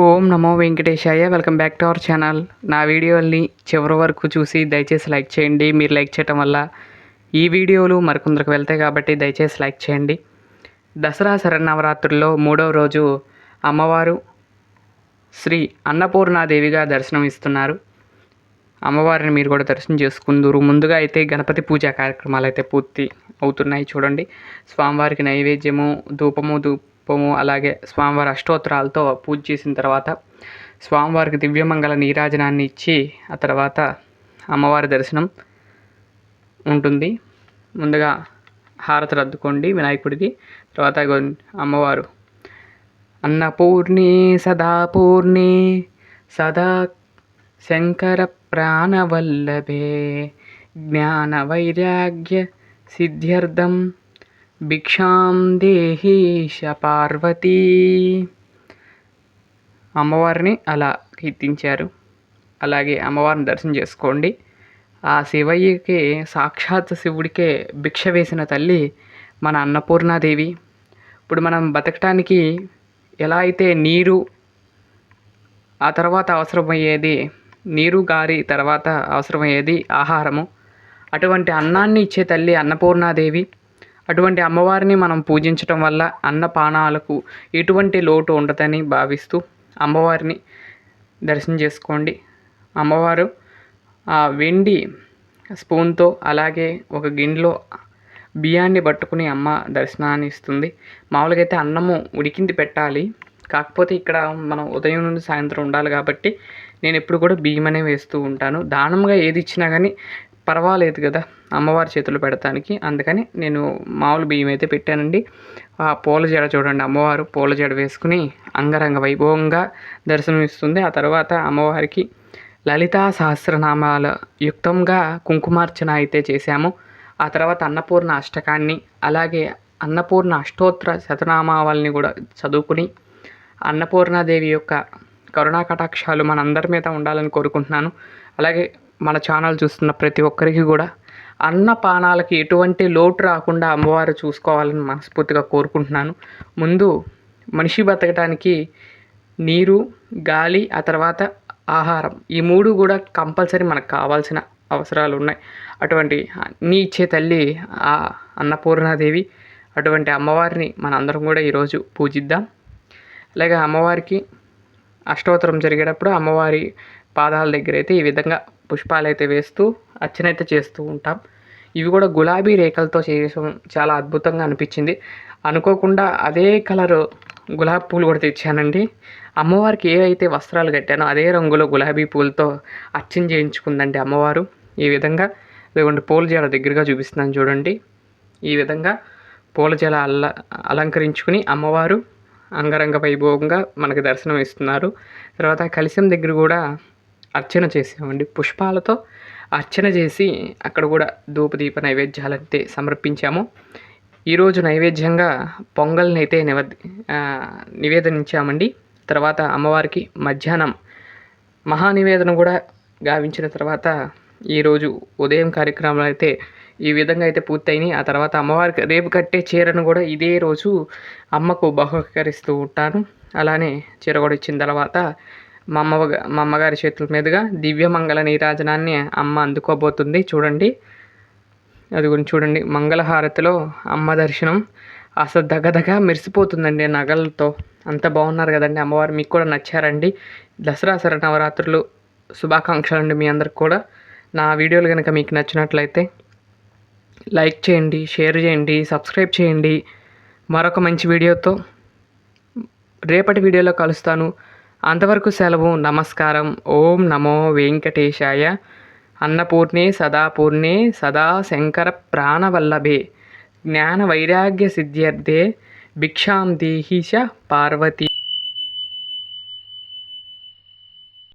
ఓం నమో వెంకటేశాయ welcome back to our channel. నా వీడియోల్ని చివరి వరకు చూసి దయచేసి లైక్ చేయండి. మీరు లైక్ చేయటం వల్ల ఈ వీడియోలు మరికొందరికి వెళ్తాయి కాబట్టి దయచేసి లైక్ చేయండి. దసరా శరన్నవరాత్రుల్లో మూడవ రోజు అమ్మవారు శ్రీ అన్నపూర్ణాదేవిగా దర్శనం ఇస్తున్నారు. అమ్మవారిని మీరు కూడా దర్శనం చేసుకుందరు. ముందుగా అయితే గణపతి పూజా కార్యక్రమాలు అయితే పూర్తి అవుతున్నాయి చూడండి. స్వామివారికి నైవేద్యము ధూపము ధూపము అలాగే స్వామివారి అష్టోత్తరాలతో పూజ చేసిన తర్వాత స్వామివారికి దివ్యమంగళ నీరాజనాన్ని ఇచ్చి ఆ తర్వాత అమ్మవారి దర్శనం ఉంటుంది. ముందుగా హారతి రద్దుకోండి వినాయకుడికి. తర్వాత అమ్మవారు అన్నపూర్ణి సదాపూర్ణి సదా శంకర ప్రాణవల్లభే జ్ఞాన వైరాగ్య సిద్ధ్యర్థం. భిక్షాం దేహీశ పార్వతీ అమ్మవారిని అలా కీర్తించారు. అలాగే అమ్మవారిని దర్శనం చేసుకోండి. ఆ శివయ్యకి సాక్షాత్ శివుడికే భిక్ష వేసిన తల్లి మన అన్నపూర్ణాదేవి. ఇప్పుడు మనం బతకటానికి ఎలా అయితే నీరు ఆ తర్వాత అవసరమయ్యేది నీరు గారి తర్వాత అవసరమయ్యేది ఆహారము అటువంటి అన్నాన్ని ఇచ్చే తల్లి అన్నపూర్ణాదేవి. అటువంటి అమ్మవారిని మనం పూజించటం వల్ల అన్నపానాలకు ఎటువంటి లోటు ఉండదని భావిస్తూ అమ్మవారిని దర్శనం చేసుకోండి. అమ్మవారు ఆ వెండి స్పూన్తో అలాగే ఒక గిన్నెలో బియ్యాన్ని పట్టుకుని అమ్మ దర్శనాన్ని ఇస్తుంది. మామూలుగా అయితే అన్నము ఉడికింది పెట్టాలి. కాకపోతే ఇక్కడ మనం ఉదయం నుండి సాయంత్రం ఉండాలి కాబట్టి నేను ఎప్పుడు కూడా బియ్యం అనే వేస్తూ ఉంటాను. దానంగా ఏది ఇచ్చినా కానీ పర్వాలేదు కదా అమ్మవారి చేతులు పెడతానికి. అందుకని నేను మామూలు బియ్యం అయితే పెట్టానండి. ఆ పూల జడ చూడండి అమ్మవారు పూల జడ వేసుకుని అంగరంగ వైభవంగా దర్శనమిస్తుంది. ఆ తర్వాత అమ్మవారికి లలితా సహస్రనామాల యుక్తంగా కుంకుమార్చన అయితే చేశాము. ఆ తర్వాత అన్నపూర్ణ అష్టకాన్ని అలాగే అన్నపూర్ణ అష్టోత్తర శతనామావళిని కూడా చదువుకుని అన్నపూర్ణాదేవి యొక్క కరుణా కటాక్షాలు మనందరి మీద ఉండాలని కోరుకుంటున్నాను. అలాగే మన ఛానల్ చూస్తున్న ప్రతి ఒక్కరికి కూడా అన్నపానాలకి ఎటువంటి లోటు రాకుండా అమ్మవారు చూసుకోవాలని మనస్ఫూర్తిగా కోరుకుంటున్నాను. ముందు మనిషి బతకడానికి నీరు గాలి ఆ తర్వాత ఆహారం ఈ మూడు కూడా కంపల్సరీ మనకు కావాల్సిన అవసరాలు ఉన్నాయి. అటువంటి అన్నీ ఇచ్చే తల్లి ఆ అన్నపూర్ణాదేవి అటువంటి అమ్మవారిని మనందరం కూడా ఈరోజు పూజిద్దాం. అలాగే అమ్మవారికి అష్టోత్తరం జరిగేటప్పుడు అమ్మవారి పాదాల దగ్గర అయితే ఈ విధంగా పుష్పాలు అయితే వేస్తూ అర్చనైతే చేస్తూ ఉంటాం. ఇవి కూడా గులాబీ రేఖలతో చేయడం చాలా అద్భుతంగా అనిపించింది. అనుకోకుండా అదే కలరు గులాబీ పూలు కూడా తెచ్చానండి. అమ్మవారికి ఏవైతే వస్త్రాలు కట్టానో అదే రంగులో గులాబీ పూలతో అర్చన చేయించుకుందండి అమ్మవారు. ఈ విధంగా ఇదిగోండి పూల జల దగ్గరగా చూపిస్తున్నాను చూడండి. ఈ విధంగా పూల జాల అల్ల అలంకరించుకుని అమ్మవారు అంగరంగ వైభవంగా మనకు దర్శనం ఇస్తున్నారు తర్వాత కలిసం దగ్గర కూడా అర్చన చేసామండి పుష్పాలతో అర్చన చేసి అక్కడ కూడా ధూపదీప నైవేద్యాలైతే సమర్పించాము. ఈరోజు నైవేద్యంగా పొంగల్ని అయితే నివ నివేదనించామండి. తర్వాత అమ్మవారికి మధ్యాహ్నం మహానివేదన కూడా గావించిన తర్వాత ఈరోజు ఉదయం కార్యక్రమాలు అయితే ఈ విధంగా అయితే పూర్తయినాయి. ఆ తర్వాత అమ్మవారికి రేపు కట్టే చీరను కూడా ఇదే రోజు అమ్మకు బహుకరిస్తూ ఉంటాను. అలానే చీర కూడా ఇచ్చిన తర్వాత మా అమ్మ మా అమ్మగారి చేతుల మీదుగా దివ్యమంగళ నీరాజనాన్ని అమ్మ అందుకోబోతుంది. చూడండి. అది గురించి చూడండి. మంగళహారతిలో అమ్మ దర్శనం అసలు దగదగ మెరిసిపోతుందండి నగలతో. అంత బాగున్నారు కదండి అమ్మవారు. మీకు కూడా నచ్చారండి. దసరా సర నవరాత్రులు శుభాకాంక్షలు అండి మీ అందరికి కూడా. నా వీడియోలు కనుక మీకు నచ్చినట్లయితే లైక్ చేయండి షేర్ చేయండి సబ్స్క్రైబ్ చేయండి. మరొక మంచి వీడియోతో రేపటి వీడియోలో కలుస్తాను. అంతవరకు సెలవు నమస్కారం. ఓం నమో వెంకటేశాయ. అన్నపూర్ణే సదాపూర్ణే సదా శంకర ప్రాణవల్లభే. జ్ఞాన వైరాగ్య సిద్ధ్యర్థే. భిక్షాం దేహిష పార్వతి.